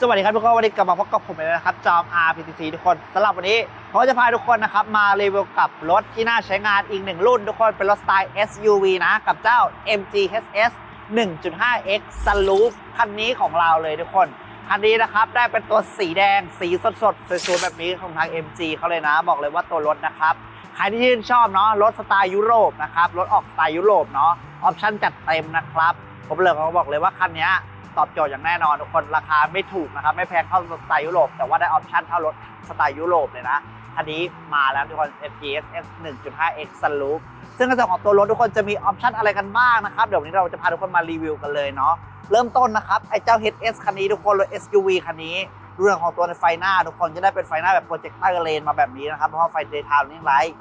สวัสดีครับทุกคนวันนี้กลับมาพบกับผมเลยนะครับจอม RPTC ทุกคนสำหรับวันนี้ผมจะพาทุกคนนะครับมารีวิวกับรถที่น่าใช้งานอีกหนึ่งรุ่น ทุกคนเป็นรถสไตล์ SUV นะ กับเจ้า MG HS 1.5X Sunroof คันนี้ของเราเลยทุกคนคันนี้นะครับได้เป็นตัวสีแดงสีสดๆสวยๆแบบนี้ของทาง MG เขาเลยนะ บอกเลยว่าตัวรถนะครับใครที่ชื่นชอบเนาะรถสไตล์ยุโรปนะครับรถออกสไตล์ยุโรปเนาะออปชั่นจัดเต็มนะครับผมเลยเขาบอกเลยว่าคันนี้ ตอบโจทย์อย่างแน่นอนทุกคนราคาไม่ถูกนะครับ ไม่แพงเท่ารถสไตล์ยุโรป แต่ว่าได้ออปชั่นเท่ารถสไตล์ยุโรปเลยนะคันนี้มาแล้วทุกคน FGS 1.5X Sunroof ซึ่งในส่วนของตัวรถทุกคนจะมีออปชั่นอะไรกันบ้างนะครับ เดี๋ยววันนี้เราจะพาทุกคนมารีวิวกันเลยเนาะเริ่มต้นนะครับ ไอ้เจ้า HS คันนี้ทุกคนรถ SUV คันนี้เรื่องของตัวในไฟหน้า ทุกคนจะได้เป็นไฟหน้าแบบโปรเจคเตอร์เลนมาแบบนี้นะครับเพราะไฟเดย์ไทม์นี่ไลท์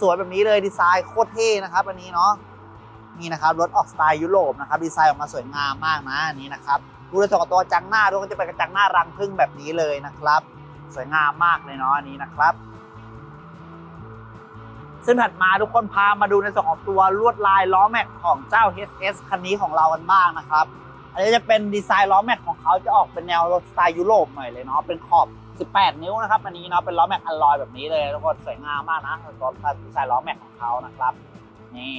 สวยๆแบบนี้เลยดีไซน์โคตรเท่นะครับอันนี้เนาะ นี่นะครับรถออกสไตล์ยุโรปนะครับดีไซน์ออกมาสวยงามมากนะอันนี้นะครับดูในส่วนของตัวจังหน้าด้วยก็จะเป็นกระจังหน้ารังพึ่งแบบนี้เลยนะครับ สวยงามมากเลยเนาะอันนี้นะครับ ซึ่งถัดมาทุกคนพามาดูในส่วนของตัวลวดลายล้อแม็กของเจ้า HS คันนี้ของเรากันบ้างนะครับอันนี้จะเป็นดีไซน์ล้อแม็กของเขาจะออกเป็นแนวรถสไตล์ยุโรปหน่อยเลยเนาะเป็นขอบ 18 นิ้วนะครับอันนี้เนาะเป็นล้อแม็กอลลอยแบบนี้เลยทุกคนสวยงามมากนะตัวดีไซน์ล้อแม็กของเขานะครับนี่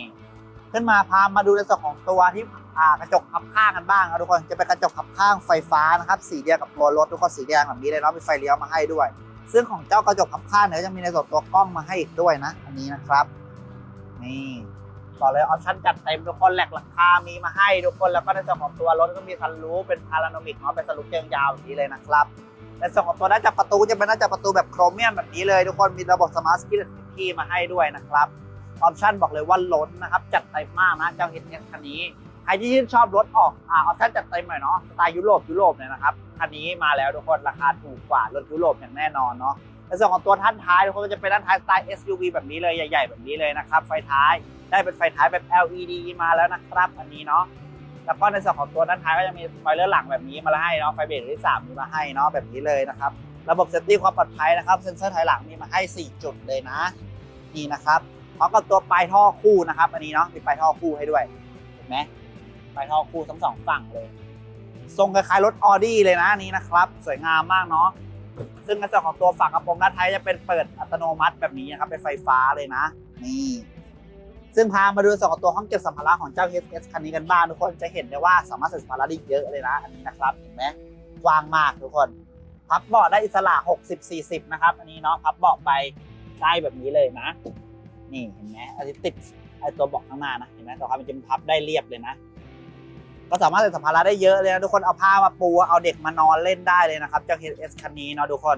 ขึ้นมาพามาดูในส่วนของตัวที่กระจกขับข้างกันบ้างนะทุกคนจะเป็นกระจกขับข้างไฟฟ้านะครับสีเดียวกับตัวรถทุกคนสีแดงแบบนี้เลยเนาะมีไฟเลี้ยวมาให้ด้วย ซึ่งของเจ้ากระจกขับข้างเนี่ยจะมีในส่วนตัวกล้องมาให้อีกด้วยนะอันนี้นะครับ นี่บอกเลยออปชั่นจัดเต็มทุกคนแหลกหลังคา มีมาให้ทุกคนแล้วก็ในส่วนของตัวรถก็มีซันรูฟเป็นพาราโนมิกเนาะเป็นซันรูฟเชิงยาวแบบนี้เลยนะครับในส่วนของตัวหน้าจับประตูจะเป็นหน้าจับประตูแบบโครเมียมแบบนี้เลย ทุกคนมีระบบสมาร์ทสกิลคีมาให้ด้วยนะครับ ออปชั่นบอกเลยว่าล้นนะครับ จัดเต็มมากนะเจ้า HS คันนี้ ใครที่ชื่นชอบรถออกออปชั่นจัดเต็มหน่อยเนาะสไตล์ยุโรปยุโรปเนี่ยนะครับคันนี้มาแล้วทุกคนราคาถูกกว่ารถยุโรปอย่างแน่นอนเนาะในส่วนของตัวท่านท้ายทุกคนจะเป็นท่านท้ายสไตล์ SUV แบบนี้เลยใหญ่ ๆ แบบนี้เลยนะครับไฟท้ายได้เป็นไฟท้ายแบบ LED มาแล้วนะครับอันนี้เนาะแล้วก็ในส่วนของตัวด้านท้ายก็จะมีสปอยเลอร์หลังแบบนี้มาให้เนาะไฟเบรกที่สามมีมาให้เนาะแบบนี้เลยนะครับ ระบบเซฟตี้ความปลอดภัยนะครับ เซ็นเซอร์ถอยหลังมีมาให้ 4 จุดเลยนะ นี่นะครับ พร้อมกับตัวปลายท่อคู่นะครับ อันนี้เนาะมีปลายท่อคู่ให้ด้วยเห็นไหมปลายท่อคู่ทั้งสองฝั่งเลยทรงคล้ายๆรถออดี้เลยนะอันนี้นะครับ สวยงามมากเนาะซึ่งในส่วนของตัวฝั่งกระโปรงด้านท้ายจะเป็นเปิดอัตโนมัติแบบนี้นะครับเป็นไฟฟ้าเลยนะ นี่ซึ่งพามาดูส่วนของตัวห้องเก็บสัมภาระของเจ้า HS คันนี้กันบ้างทุกคนจะเห็นได้ว่าสามารถใส่สัมภาระได้เยอะเลยนะอันนี้นะครับเห็นไหมกว้างมากทุกคน พับเบาะได้อิสระ 60 40 นะครับ อันนี้เนาะพับเบาะไปได้แบบนี้เลยนะ นี่เห็นไหมอันนี้ติดไอตัวบาะข้างหน้านะเห็นไหมตัวความเป็นจริงพับได้เรียบเลยนะ ก็สามารถใส่สัมภาระได้เยอะเลยนะทุกคนเอาผ้ามาปูเอาเด็กมานอนเล่นได้เลยนะครับเจ้า HS คันนี้เนาะทุกคน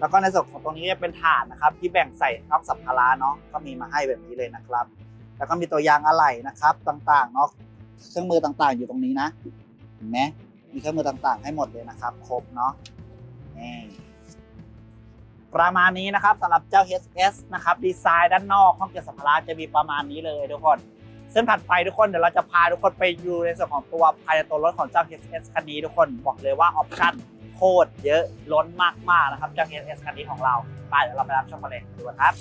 แล้วก็ในส่วนของตรงนี้จะเป็นถาดนะครับ ที่แบ่งใส่ช่องสัมภาระเนาะก็มีมาให้แบบนี้เลยนะครับ แล้วก็มีตัวยางอะไหล่นะครับต่างๆเนาะเครื่องมือต่างๆอยู่ตรงนี้นะเห็นไหมมีเครื่องมือต่างๆ ให้หมดเลยนะครับ ครบเนาะนี่ ประมาณนี้นะครับสำหรับเจ้า HS นะครับดีไซน์ด้านนอกห้องเก็บสัมภาระจะมีประมาณนี้เลยทุกคนซึ่งถัดไปทุกคนเดี๋ยวเราจะพาทุกคนไปดูในส่วนของตัวภายในตัวรถของเจ้า HS คันนี้ทุกคนบอกเลยว่าออปชั่นโคตรเยอะล้นมากๆนะครับเจ้า HS คันนี้ของเราไปเดี๋ยวเราไปรับชมกันเลยดูกันครับ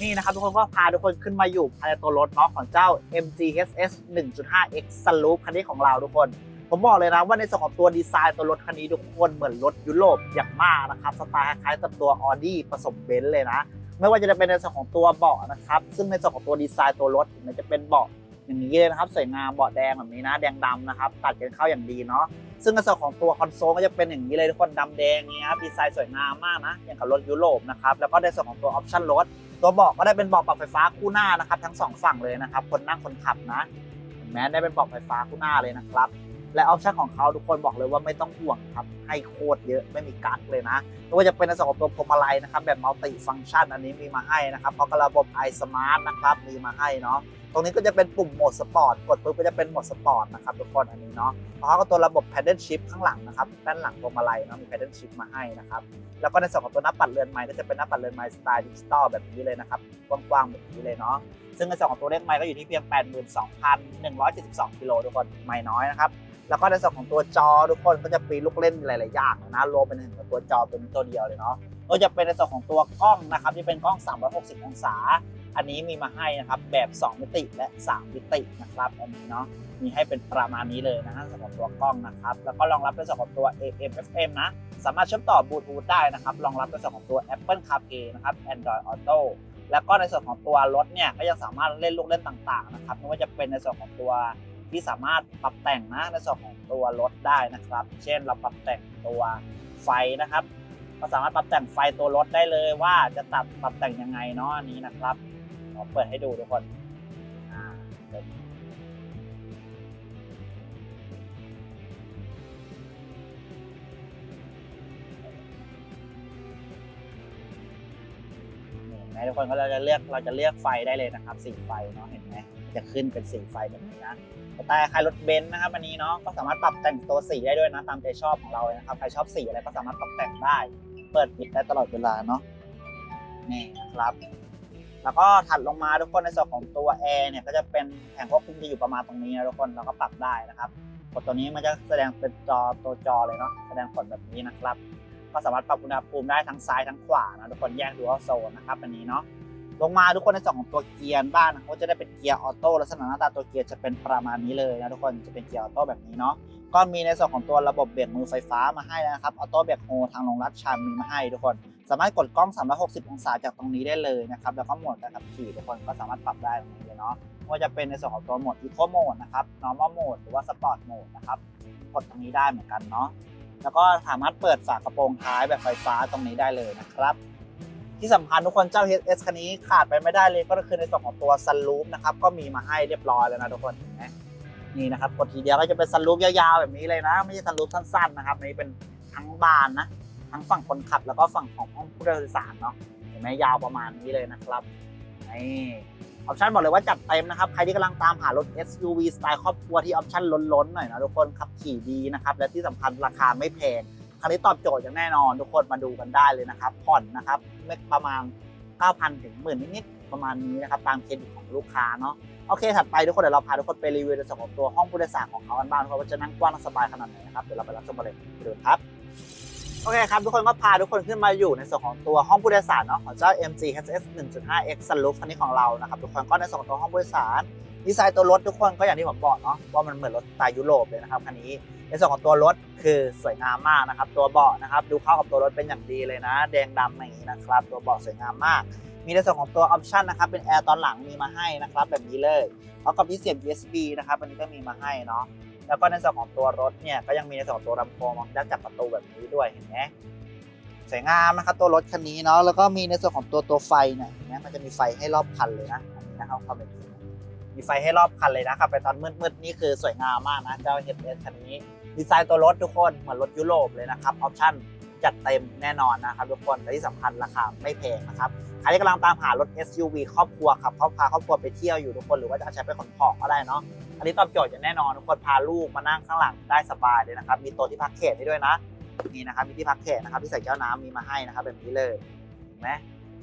นี่นะครับทุกคนก็พาทุกคนขึ้นมาอยู่ภายในตัวรถเนาะของเจ้า MG HS 1.5X Sunroof คันนี้ของเราทุกคน ผมบอกเลยนะว่าในส่วนของตัวดีไซน์ตัวรถคันนี้ทุกคนเหมือนรถยุโรปอย่างมากนะครับสไตล์คล้ายๆกับตัว Audi ผสมเบนซ์เลยนะ ไม่ว่าจะเป็นในส่วนของตัวเบาะนะครับ ซึ่งในส่วนของตัวดีไซน์ตัวรถมันจะเป็นเบาะอย่างนี้เลยนะครับสวยงามเบาะแดงแบบนี้นะ แดงดำนะครับตัดกันเข้าอย่างดีเนาะซึ่งในส่วนของตัวคอนโซลก็จะเป็นอย่างนี้เลยทุกคนดำแดงนี้ครับดีไซน์สวยงามมากนะอย่างกับรถยุโรปนะครับแล้วก็ในส่วนของตัวออปชั่นรถตัวเบาะก็ได้เป็นเบาะปรับไฟฟ้าคู่หน้านะครับทั้งสองฝั่งเลยนะครับคนนั่งคนขับนะเห็นไหมได้เป็นเบาะไฟฟ้าคู่หน้าเลยนะครับ และออปชั่นของเขาทุกคนบอกเลยว่าไม่ต้องห่วงครับให้โคตรเยอะไม่มีกั๊กเลยนะไม่ว่าจะเป็นในส่วนของตัวพวงมาลัยนะครับแบบมัลติฟังก์ชันอันนี้มีมาให้นะครับเพราะกับระบบ i smart นะครับมีมาให้เนาะ รงนี้ก็จะเป็นปุ่มโหมดสปอร์ตกดปุ๊บก็จะเป็นโหมดสปอร์ตนะครับทุกคนอันนี้เนาะแล้วก็ตัวระบบ paddle shift ข้างหลังนะครับด้านหลังพวงมาลัยเนาะมี paddle shift มาให้นะครับแล้วก็ในส่วนของตัวหน้าปัดเรือนไม้ก็จะเป็นหน้าปัดเรือนไม้สไตล์ดิจิตอลแบบนี้เลยนะครับกว้างๆแบบนี้เลยเนาะซึ่งในส่วนของตัวเลขไม้ก็อยู่ที่เพียง 82,172กิโลทุกคนไม่น้อยนะครับแล้วก็ในส่วนของตัวจอทุกคนก็จะปีลูกเล่นหลายๆอย่างนะรวมเป็นถึงตัวจอเป็นตัวเดียวเลยเนาะก็จะเป็นในส่วนของตัวกล้องนะครับที่เป็นกล้อง 360 องศา อันนี้มีมาให้นะครับแบบ 2 มิติและ 3 มิตินะครับอันนี้เนาะมีให้เป็นประมาณนี้เลยนะสำหรับตัวกล้องนะครับ แล้วก็รองรับในส่วนของตัว AM FM นะ สามารถเชื่อมต่อบลูทูธได้นะครับรองรับในส่วนของตัว Apple CarPlay นะครับ Android Auto แล้วก็ในส่วนของตัวรถเนี่ยก็ยังสามารถเล่นลูกเล่นต่างๆนะครับไม่ว่าจะเป็นในส่วนของตัวที่สามารถปรับแต่งนะในส่วนของตัวรถได้นะครับ เช่นเราปรับแต่งตัวไฟนะครับ ก็สามารถปรับแต่งไฟตัวรถได้เลยว่าจะตัดปรับแต่งยังไงเนาะอันนี้นะครับ ขอเปิดให้ดูทุกคนอ่าเปิดนี่นไหมทุกคนก็เราจะเลือกเราจะเลือกไฟได้เลยนะครับสีไฟเนาะเห็นไหมจะขึ้นเป็นสีไฟแบบนี้นะแต่ใครรถเบนซ์นะครับอันนี้เนาะก็สามารถปรับแต่งตัวสีได้ด้วยนะตามใจชอบของเราเลยนะครับใครชอบสีอะไรก็สามารถปรับแต่งได้ เปิดปิดได้ตลอดเวลาเนาะนี่นะครับ แล้วก็ถัดลงมาทุกคนในส่วนของตัวแอร์เนี่ยก็จะเป็นแผงควบคุมจะอยู่ประมาณตรงนี้นะทุกคนเราก็ปรับได้นะครับกดตัวนี้มันจะแสดงเป็นจอตัวจอเลยเนาะแสดงผลแบบนี้นะครับ ก็สามารถปรับอุณหภูมิได้ทั้งซ้ายทั้งขวานะทุกคนแยกดูว่าโซนนะครับอันนี้เนาะ ลงมาทุกคนในส่วนของตัวเกียร์บ้านนะก็จะได้เป็นเกียร์ออโต้ลักษณะหน้าตาตัวเกียร์จะเป็นประมาณนี้เลยนะทุกคนจะเป็นเกียร์ออโต้แบบนี้เนาะก็มีในส่วนของตัวระบบเบรกมือไฟฟ้ามาให้แล้วนะครับออโต้เบรกโฮทางลงรัดชันมีมาให้ทุกคน สามารถกดกล้อง 360 องศาจากตรงนี้ได้เลยนะครับแล้วก็โหมดการขับขี่ทุกคนก็สามารถปรับได้ตรงนี้เลยเนาะว่าจะเป็นในส่วนของตัวโหมด Eco Mode นะครับ Normal Mode หรือว่า Sport Mode นะครับกดตรงนี้ได้เหมือนกันเนาะแล้วก็สามารถเปิดฝากระโปรงท้ายแบบไฟฟ้าตรงนี้ได้เลยนะครับ ที่สำคัญทุกคนเจ้า HS คันนี้ขาดไปไม่ได้เลยก็คือในส่วนของตัวซันรูฟนะครับก็มีมาให้เรียบร้อยแล้วนะทุกคนเห็นไหมนี่นะครับกดทีเดียวก็จะเป็นซันรูฟยาวๆแบบนี้เลยนะ ไม่ใช่ซันรูฟสั้นๆนะครับนนี้เป็นทั้งบานนะ ทั้งฝั่งคนขับแล้วก็ฝั่งของห้องผู้โดยสารเนาะเห็นไหมยาวประมาณนี้เลยนะครับนี่ออปชั่นบอกเลยว่าจัดเต็มนะครับ ใครที่กำลังตามหารถ SUV สไตล์ครอบครัวที่ออปชั่นล้นๆหน่อยนะทุกคนขับขี่ดีนะครับและที่สำคัญราคาไม่แพง คันนี้ตอบโจทย์อย่างแน่นอน ทุกคนมาดูกันได้เลยนะครับ ผ่อนนะครับไม่ประมาณ 9,000 ถึงหมื่นนิดๆประมาณนี้นะครับ ตามเครดิตของลูกค้าเนาะโอเค ถัดไปทุกคนเดี๋ยวเราพาทุกคนไปรีวิวในส่วนของตัวห้องผู้โดยสารของเขากันบ้างนะครับว่าจะนั่งกว้างสบายขนาดไหนนะครับเดี๋ยวเราไปรับชมกันเลยไปดูครับโอเคครับ ทุกคนก็พาทุกคนขึ้นมาอยู่ในส่วนของตัวห้องผู้โดยสารเนาะของเจ้า MG HS 1.5X Sunroof คันนี้ของเรานะครับทุกคนก็ในส่วนของตัวห้องผู้โดยสารดีไซน์ตัวรถทุกคนก็อย่างที่ผมบอกเนาะว่ามันเหมือนรถสไตล์ยุโรปเลยนะครับคันนี้ ในส่วนของตัวรถคือสวยงามมากนะครับตัวเบาะนะครับดูเข้ากับตัวรถเป็นอย่างดีเลยนะ แดงดำอย่างนี้นะครับ ตัวเบาะสวยงามมาก มีในส่วนของตัวออปชันนะครับเป็นแอร์ตอนหลังมีมาให้นะครับแบบนี้เลยแล้วกับที่เสียบ USB นะครับอันนี้ก็มีมาให้เนาะแล้วก็ในส่วนของตัวรถเนี่ยก็ยังมีในส่วนของตัวลำโพงด้านจับประตูแบบนี้ด้วยเห็นไหมสวยงามนะครับตัวรถคันนี้เนาะแล้วก็มีในส่วนของตัวตัวไฟเนี่ยเห็นไหมมันจะมีไฟให้รอบคันเลยนะอันนี้นะครับความเป็นจริงมีไฟให้รอบคันเลยนะครับไปตอนมืดๆนี่คือสวยงามมากนะเจ้า HS คันนี้ ดีไซน์ตัวรถทุกคนเหมือนรถยุโรปเลยนะครับออปชั่นจัดเต็มแน่นอนนะครับทุกคนและที่สำคัญราคาไม่แพงนะครับใครที่กำลังตามหารถ SUV ครอบครัวขับครอบพาครอบครัวไปเที่ยวอยู่ทุกคนหรือว่าจะเอาใช้ไปขนของก็ได้เนาะอันนี้ตอบโจทย์อย่างแน่นอนทุกคนพาลูกมานั่งข้างหลังได้สบายเลยนะครับมีโต๊ะที่พักเขตให้ด้วยนะนี่นะครับมีที่พักเขตนะครับที่ใส่แก้วน้ำมีมาให้นะครับแบบนี้เลยเห็นไหม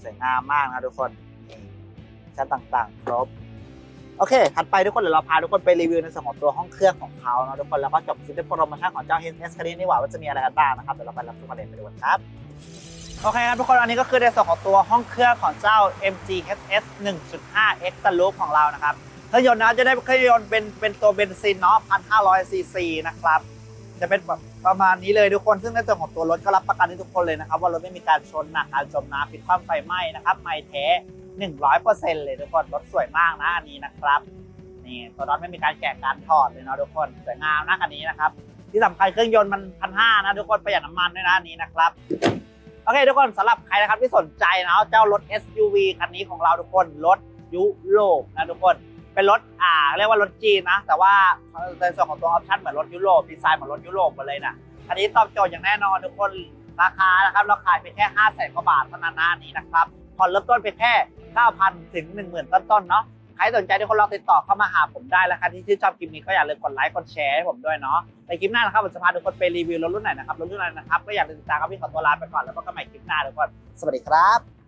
สวยงามมากนะทุกคนมีชั้นต่างๆ ครบ โอเค ถัดไปทุกคนเดี๋ยวเราพาทุกคนไปรีวิวในส่วนของตัวห้องเครื่องของเขาเนาะทุกคนแล้วก็จบคลิปด้วยโปรโมชั่นของเจ้า HS คันนี้นี่หว่าว่าจะมีอะไรกันบ้างนะครับเดี๋ยวเราไปรับชมกันเลยไปดูกันครับโอเคครับทุกคนอันนี้ก็คือในส่วนของตัวห้องเครื่องของเจ้า MG HS 1.5X Sunroof ของเรานะครับเครื่องยนต์นะจะได้เครื่องยนต์เป็นเป็นตัวเบนซินเนาะ1,500ซีซีนะครับจะเป็นแบบประมาณนี้เลยทุกคน ซึ่งในส่วนของตัวรถก็รับประกันให้ทุกคนเลยนะครับว่ารถไม่มีการชนหนักการจมน้ำพลิกคว่ำไฟไหม้นะครับไม่แท้ 100%เลยทุกคนรถสวยมากนะอันนี้นะครับนี่ตัวน็อตไม่มีการแกะการถอดเลยนะทุกคนสวยงามนะคันนี้นะครับ ที่สำคัญเครื่องยนต์มันพันห้านะทุกคนประหยัดน้ำมันด้วยนะอันนี้นะครับโอเคทุกคนสำหรับใครนะครับที่สนใจนะเจ้ารถ SUV คันนี้ของเราทุกคนรถยุโรปนะทุกคนเป็นรถอ่าเรียกว่ารถจีนนะ แต่ว่าในส่วนของตัวออปชั่นเหมือนรถยุโรปดีไซน์เหมือนรถยุโรปหมดเลยนะคันนี้ตอบโจทย์อย่างแน่นอนทุกคนราคานะครับเราขายไปแค่5 0 0 0 0 0กว่าบาทเท่านั้นนะอันนี้นะครับ ผ่อนเริ่มต้นไปแค่ 9,000 ถึง 10,000 ต้นๆเนาะใครสนใจทุกคนลองติดต่อเข้ามาหาผมได้แล้วครับที่ชื่นชอบคลิปนี้ก็อย่าลืมกดไลค์กดแชร์ให้ผมด้วยเนาะในคลิปหน้านะครับผมจะพาทุกคนไปรีวิวรถรุ่นไหนนะครับรถรุ่นไหนนะครับก็อย่าลืมติดตามครับพี่ขอตัวลาไปก่อนแล้วพบกันใหม่คลิปหน้าทุกคนสวัสดีครับ